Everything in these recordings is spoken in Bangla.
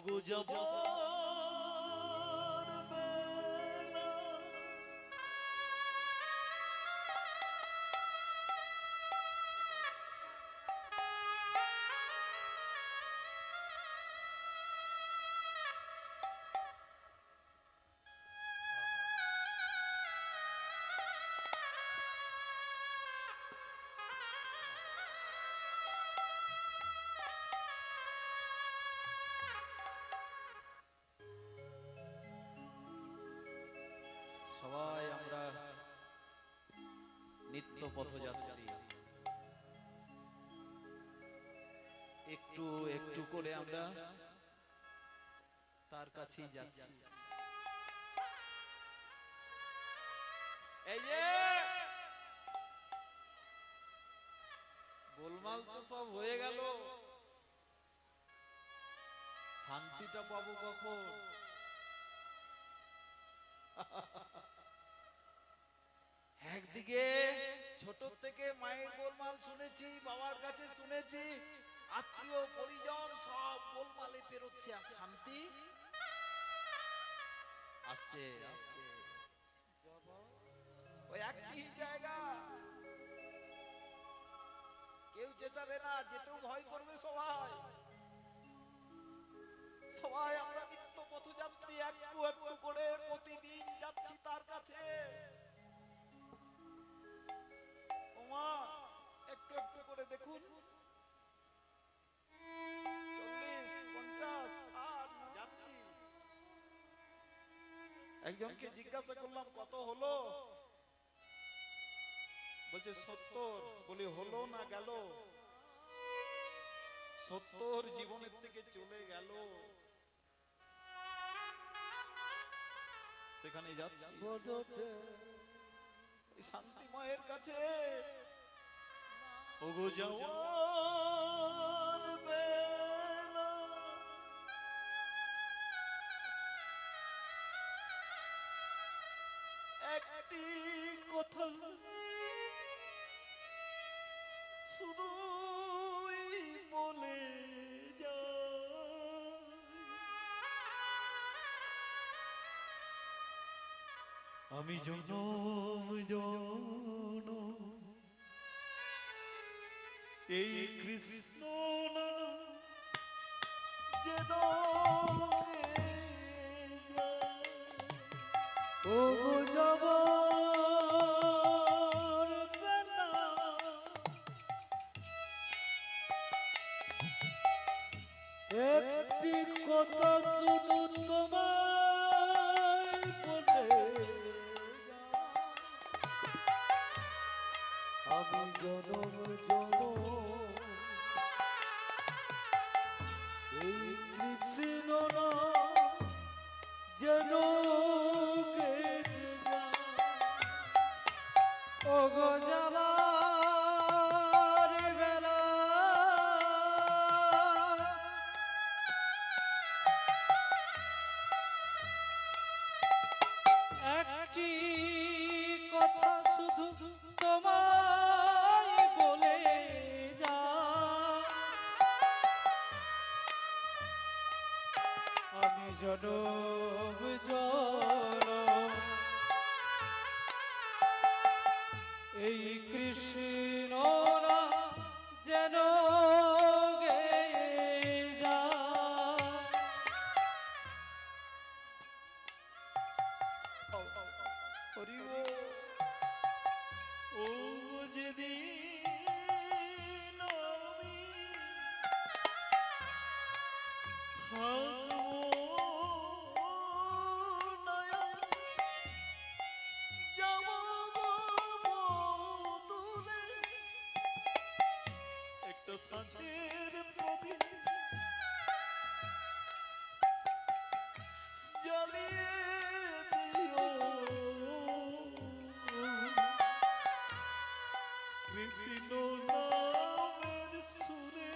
ওগো সবাই আমরা নিত্য পথযাত্রী। একটু একটু করে আমরা তার কাছেই যাচ্ছি। এই যে! গোলমাল তো সব হয়ে গেল। শান্তিটা পাবো কখন? একদিকে ছোট থেকে মায়ের গোলমাল শুনেছি, বাবার কাছে শুনেছি, আত্মীয়, পরিজন সব গোলমালে পেরোচ্ছে, আর শান্তি আসছে। আসছে ওই একটি জায়গা। কেউ চেঁচাবে না, যেতেও ভয় করবে সবাই। সবাই আমরা নিত্য পথযাত্রী একটু একটু দেখুন। চল্লিশ পঞ্চাশ ষাট যাচ্ছি একজনকে জিজ্ঞাসা করলাম কত হলো? বলছে সত্তর। বলি হলো না গেল? সত্তর জীবনের থেকে চলে গেল। সেখানে যাচ্ছি। শান্তিময়ের কাছে ওগো যাওয়ার বেলা। কথা বলে যায়। আমি জনম জন এই কৃষ্ণ যেন ও গো একটি কথা শুধু তোমায় বলে আমি জনম কৃষ্ণ না যেন গেছে যায়। ওগো যাবার আমি সাঁঝের প্রদীপ জ্বালিয়ে দিও কৃষ্ণ নামের সুরে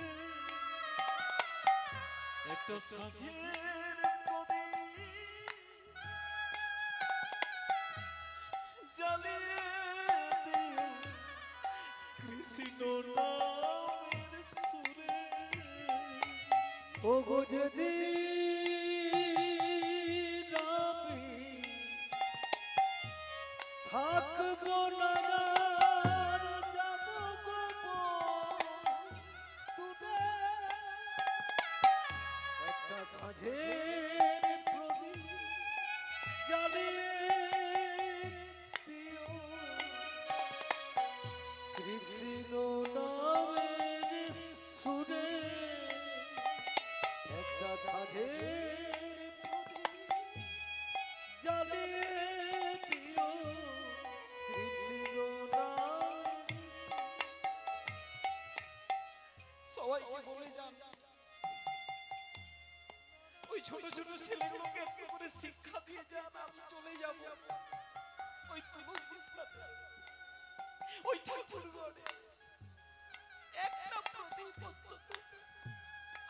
একটা সাঁঝের প্রদীপ জ্বালিয়ে সুরে ওগো করে শিক্ষা দিয়ে যান আমি চলে যাব। ওই তুলসী ওই ঠাকুর একটা প্রদীপ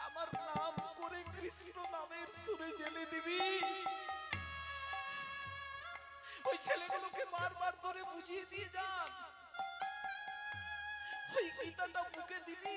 আমার নাম করে কৃষ্ণ নামের সুরে জেলে দিবি। ওই ছেলেগুলোকে বারবার ধরে বুঝিয়ে দিয়ে যান। ওই গীতাটা বুকে দিবি।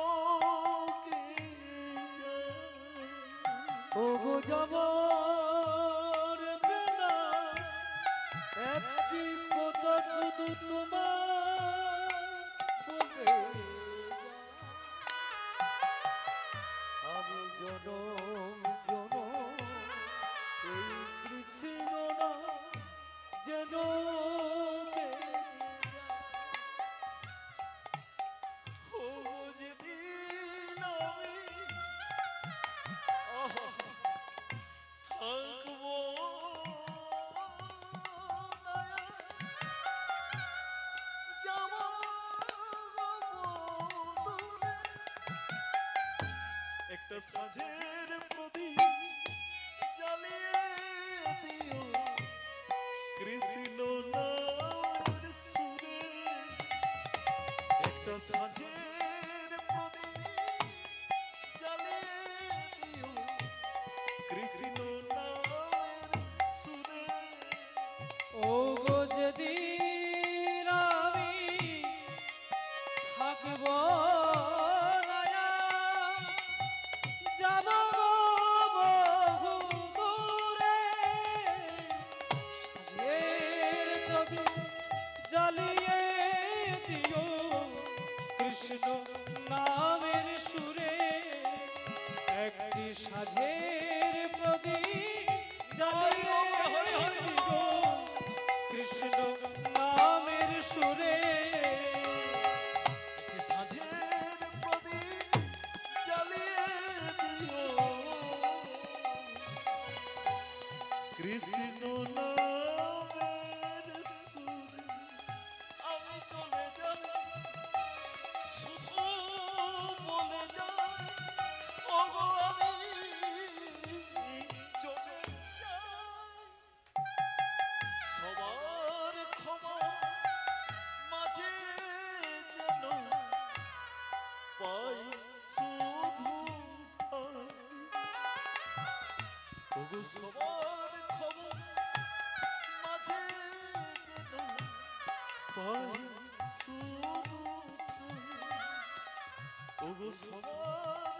ওগো একটা যাব ওগো সবার খবর মাঝে যেন পাই শুধু ওগো সবার